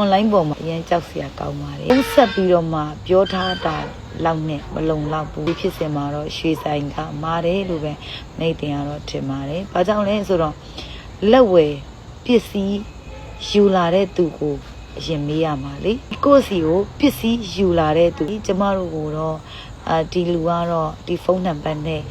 online ပေါ်မှာအရင်ကြောက်စရာကောင်းပါတယ်။ဆက်ပြီးတော့မှပြောထားတာလောက်နဲ့မလုံလောက်ဘူးဒီဖြစ်စင်မှာတော့ရွှေဆိုင်ကမာတယ်လို့ပဲနေတင်ရတော့ထင်ပါတယ်။ဘာကြောင့်လဲဆိုတော့လက်ဝယ်ပစ္စည်းယူလာတဲ့သူကိုအရင်မေးရမှာလေ။ကိုယ့်စီကိုပစ္စည်းယူလာတဲ့သူကျမတို့ကိုတော့အာဒီလူကတော့ဒီဖုန်းနံပါတ်နဲ့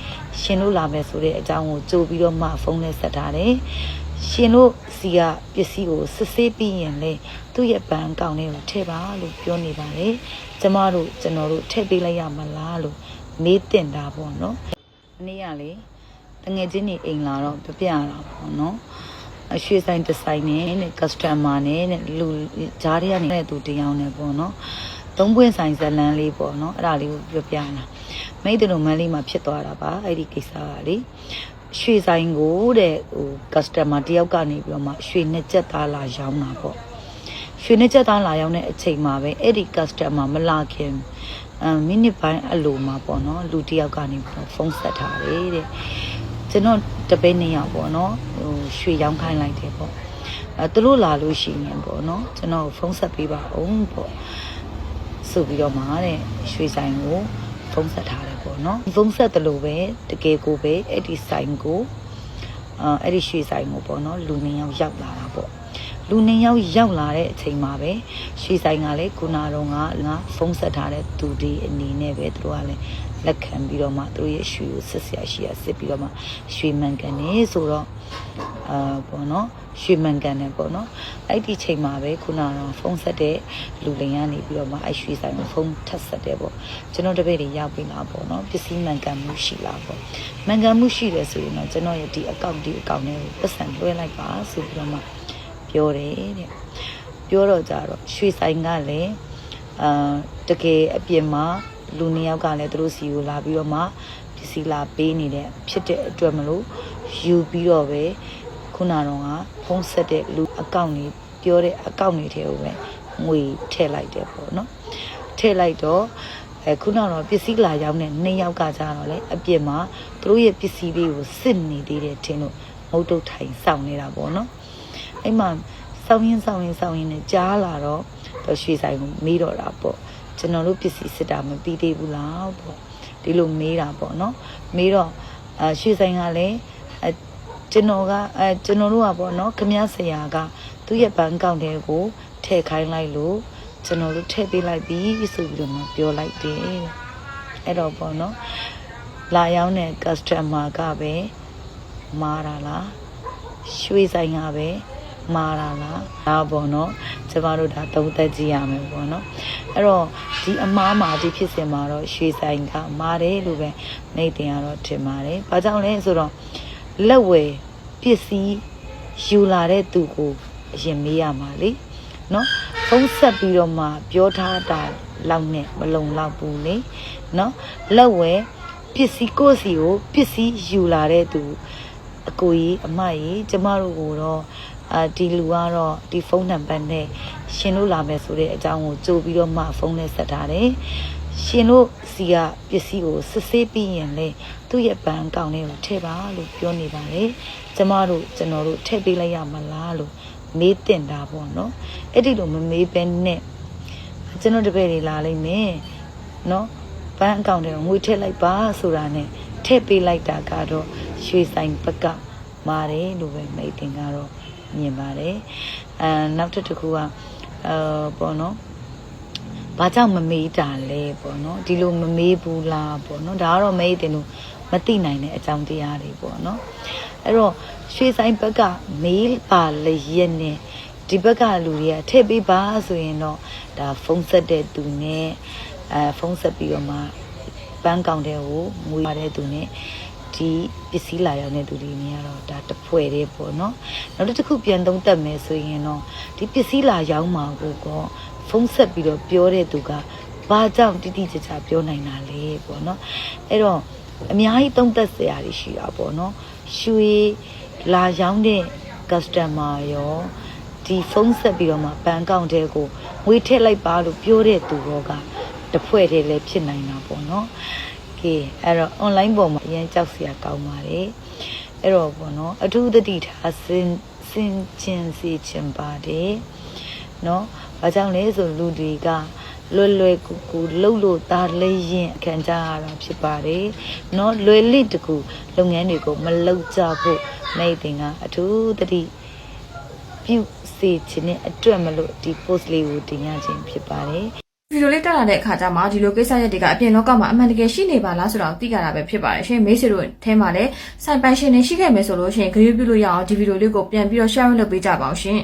ရှင်လို့လာမယ်ဆိုတဲ့အကြောင်းကိုကြိုပြီးတော့မှဖုန်းနဲ့ဆက်ထားတယ်။ ရှင်တို့စီကပစ္စည်းကိုစစ်ဆေးပြီးရင်လေသူ့ရဲ့ဘဏ်အကောင့်ထဲကိုထည့်ပါလို့ပြောနေပါတယ်။ကျမတို့ကျွန်တော်တို့ထည့်ပေးလိုက်ရမလားလို့မေးတင်တာပေါ့နော်။နေ့ကလေတငယ်ချင်းနေအိမ်လာတော့ပြပြတာပေါ့နော်။အရွှေဆိုင်တစ်ဆိုင်နဲ့နဲ့ customer နဲ့နဲ့လူဂျားတွေကနေသူတယောက်နဲ့ပေါ့နော်။သုံးပွင့်ဆိုင်ဇလန်းလေးပေါ့နော်အဲ့ဒါလေးကိုပြောပြတာမိတ်တို့မန်းလေးမှာဖြစ်သွားတာပါအဲ့ဒီကိစ္စကလေ ရွှေဆိုင်ကိုတဲ့ဟို customer တယောက်ကနေပြီးတော့မှရွှေနှစ်ချက်သားလာရောင်းတာပေါ့ရွှေနှစ်ချက်သားလာရောင်းတဲ့အချိန်မှာပဲအဲ့ဒီ customer မလာခင်အမ်မိနစ်ပိုင်းအလိုမှာပေါ့နော်လူတယောက်ကနေပြီးတော့ဖုန်းဆက်ထားတယ်တဲ့ကျွန်တော်တပည့်နှစ်ယောက်ပေါ့နော်ဟိုရွှေရောင်းခိုင်းလိုက်တယ်ပေါ့အဲသူတို့လာလို့ရှိရင်ပေါ့နော်ကျွန်တော်ဖုန်းဆက်ပေးပါအောင်ပေါ့ဆိုပြီးတော့မှတဲ့ရွှေဆိုင်ကို ဖုန်းဆက်ထားတယ်ပေါ့နော်ဖုန်းဆက်တယ်လို့ပဲတကယ်ကိုပဲအဲ့ဒီဆိုင်ကိုအာအဲ့ဒီရွှေဆိုင်ကိုပေါ့နော်လူနေရောက်ရောက်လာတာပေါ့လူနေရောက်ရောက်လာတဲ့အချိန်မှာပဲရွှေဆိုင်ကလည်းခုနတော့ငါငါဖုန်းဆက်ထားတဲ့သူဒီအနေနဲ့ပဲသူတို့ကလည်းလက်ခံပြီးတော့မှသူတို့ရဲ့ရွှေကိုစစ်ဆရာရှိရစစ်ပြီးတော့မှရွှေမှန်ကန်နေဆိုတော့ အာပေါ့နော်ရွှေမှန်ကန်တယ်ပေါ့နော်အဲ့ဒီချိန်မှာပဲခုနကတော့ဖုန်းဆက်တဲ့လူလိန်ကနေပြီးတော့မှအဲ့ရွှေဆိုင်ကိုဖုန်းထပ်ဆက်တယ်ပေါ့ကျွန်တော်တပည့်တွေရောက်ပြီလားပေါ့နော်ပစ္စည်းမှန်ကန်မှုရှိလားပေါ့မှန်ကန်မှုရှိတယ်ဆိုရင်တော့ကျွန်တော်ရဲ့ဒီအကောင့်ဒီအကောင့်တွေကိုပတ်စံလွှဲလိုက်ပါဆိုပြီးတော့မှပြောတယ်တဲ့ပြောတော့ကြတော့ရွှေဆိုင်ကလည်းအာတကယ်အပြင်မှာလူနှစ်ယောက်ကလည်းသူတို့စီကိုလာပြီးတော့မှပစ္စည်းလာပေးနေတဲ့ဖြစ်တဲ့အတွက်မလို့ယူပြီးတော့ပဲ ခုနတော့ကဖုံးဆက်တဲ့လူအကောင့်တွေပြောတဲ့အကောင့်တွေထဲကိုပဲငွေထည့်လိုက်တယ်ပေါ့နော်ထည့်လိုက်တော့အဲခုနတော့ပစ္စည်းလာရောက်တဲ့နှစ်ယောက်ကကြတော့လေအပြင်မှာသူတို့ရဲ့ပစ္စည်းလေးကိုစစ်နေသေးတယ်ထင်လို့မုတ်တုတ်ထိုင်စောင့်နေတာပေါ့နော်အဲ့မှာစောင်းရင်စောင်းရင်စောင်းရင်နဲ့ကြားလာတော့တော့ရွှေဆိုင်ကိုမေးတော့တာပေါ့ကျွန်တော်တို့ပစ္စည်းစစ်တာမပြီးသေးဘူးလားပေါ့ဒီလိုမေးတာပေါ့နော်မေးတော့အရွှေဆိုင်ကလည်းအ ကျွန်တော်ကအဲကျွန်တော်တို့ကပေါ့နော်ခမည်းဆရာကသူ့ရဲ့ဘဏ်ကောင့်ထဲကိုထည့်ခိုင်းလိုက်လို့ကျွန်တော်တို့ထည့်ပေးလိုက်ပြီဆိုပြီးတော့မှပြောလိုက်တယ်အဲ့တော့ပေါ့နော်လာရောက်တဲ့ customer ကပဲမာတာလားရွှေဆိုင်ကပဲမာတာလားဒါပေါ့နော်ကျမတို့ဒါသုံးသက်ကြည့်ရမယ်ပေါ့နော်အဲ့တော့ဒီအမားမှာဒီဖြစ်စဉ်မှာတော့ရွှေဆိုင်ကမာတယ်လို့ပဲနေတင်ရတော့ထင်ပါတယ်ဘာကြောင့်လဲဆိုတော့ လက်ဝယ်ပစ္စည်းယူလာတဲ့သူကိုအရင်မေးရမှာလေနော်ဖုန်းဆက်ပြီးတော့မှပြောထားတာလောက်နဲ့မလုံလောက်ဘူးလေနော်လက်ဝယ်ပစ္စည်းကိုယ့်စီကိုပစ္စည်းယူလာတဲ့သူအကိုကြီးအမကြီးကျမတို့ကိုတော့အာဒီလူကတော့ဒီဖုန်းနံပါတ်နဲ့ရှင်လို့လာမယ်ဆိုတဲ့အကြောင်းကိုကြိုပြီးတော့မှဖုန်းနဲ့ဆက်ထားတယ် ရှင်တို့စီကပစ္စည်းကိုစစ်ဆေးပြီးရင်လေသူ့ရဲ့ဘဏ်အကောင့်ထဲကိုထည့်ပါလို့ပြောနေပါတယ်ကျမတို့ကျွန်တော်တို့ထည့်ပေးလိုက်ရမလားလို့မေးတင်တာပေါ့နော်အဲ့ဒီလိုမမေးဘဲနဲ့ကျွန်တော်တပည့်တွေလာလိမ့်မယ်နော်ဘဏ်အကောင့်ထဲကိုငွေထည့်လိုက်ပါဆိုတာနဲ့ထည့်ပေးလိုက်တာကတော့ရွှေဆိုင်ဘက်ကမာတယ်လို့ပဲမိတ်တင်ကတော့မြင်ပါတယ်အဲနောက်တစ်ခုကအဲပေါ့နော် ဘာကြောင့်မမေးတာလဲပေါ့နော်ဒီလိုမမေးဘူးလားပေါ့နော်ဒါကတော့မေးတင်လို့မသိနိုင်တဲ့အကြောင်းတရားတွေပေါ့နော်အဲ့တော့ရွှေဆိုင်ဘက်ကမေးပါလျက်နဲ့ဒီဘက်ကလူတွေကထည့်ပေးပါဆိုရင်တော့ဒါဖုန်းဆက်တဲ့သူနဲ့အဲဖုန်းဆက်ပြီးတော့မှဘဏ်ကောင်တဲ့ကိုငွေရတဲ့သူနဲ့ဒီပစ္စည်းလာရောက်တဲ့သူတွေနေရတော့ဒါတစ်ဖွဲ့တည်းပေါ့နော်နောက်တစ်ခုပြန်သုံးသပ်မယ်ဆိုရင်တော့ဒီပစ္စည်းလာရောက်မှာကိုကော ဖုန်းဆက်ပြီးတော့ပြောတဲ့သူကဘာကြောင့်တိတိကျကျပြောနိုင်တာလဲပေါ့နော်အဲ့တော့အများကြီးသုံးသက်စရာတွေရှိတာပေါ့နော်ရွှေလာရောက်တဲ့ customer ရောဒီဖုန်းဆက်ပြီးတော့မှဘဏ်ကောင်တဲ့ကိုငွေထည့်လိုက်ပါလို့ပြောတဲ့သူတော့ကတစ်ဖွဲ့တည်းလည်းဖြစ်နိုင်တာပေါ့နော်ကဲအဲ့တော့ online ပေါ်မှာအရင်ကြောက်စရာကောင်းပါတယ်အဲ့တော့ပေါ့နော်အထူးသတိထားစင်စင်ချင်းစီချင်ပါတယ်နော် ။ဘာကြောင့်လဲဆိုလူတွေကလွယ်လွယ်ကူကူလှုပ်လို့ဒါလေးရင်ခံကြရတာဖြစ်ပါတယ်။နော်လွယ်လစ်တကူလုပ်ငန်းတွေကိုမလုပ်ကြဖို့မိတ်တင်ကအထူးတတိပြုစေခြင်းနဲ့အတွက်မလို့ဒီ post လေးကိုတင်ရခြင်းဖြစ်ပါတယ်။ဗီဒီယိုလေးတက်လာတဲ့အခါကျမှဒီလိုကိစ္စရပ်တွေကအပြင်လောကမှာအမှန်တကယ်ရှိနေပါလားဆိုတာကိုသိကြတာပဲဖြစ်ပါတယ်ရှင်မိတ်ဆွေတို့ထဲမှာလည်းစိုင်ပိုင်ရှင်တွေရှိခဲ့မယ်ဆိုလို့ရှင်ဂရုပြုလို့ရအောင်ဒီဗီဒီယိုလေးကိုပြန်ပြီးတော့ share လုပ်ပေးကြပါအောင်ရှင်